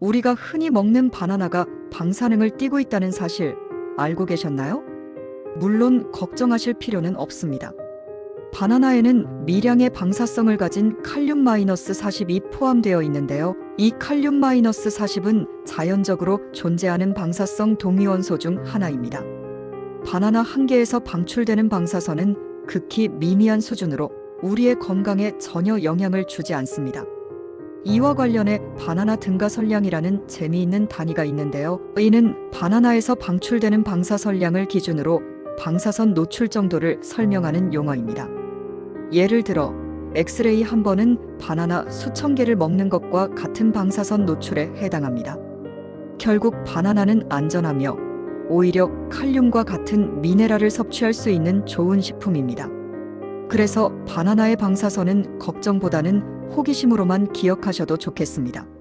우리가 흔히 먹는 바나나가 방사능을 띠고 있다는 사실 알고 계셨나요? 물론 걱정하실 필요는 없습니다. 바나나에는 미량의 방사성을 가진 칼륨 마이너스 40이 포함되어 있는데요. 이 칼륨 마이너스 40은 자연적으로 존재하는 방사성 동위원소 중 하나입니다. 바나나 한 개에서 방출되는 방사선은 극히 미미한 수준으로 우리의 건강에 전혀 영향을 주지 않습니다. 이와 관련해 바나나 등가설량이라는 재미있는 단위가 있는데요. 이는 바나나에서 방출되는 방사선량을 기준으로 방사선 노출 정도를 설명하는 용어입니다. 예를 들어 엑스레이 한 번은 바나나 수천 개를 먹는 것과 같은 방사선 노출에 해당합니다. 결국 바나나는 안전하며 오히려 칼륨과 같은 미네랄을 섭취할 수 있는 좋은 식품입니다. 그래서 바나나의 방사선은 걱정보다는 호기심으로만 기억하셔도 좋겠습니다.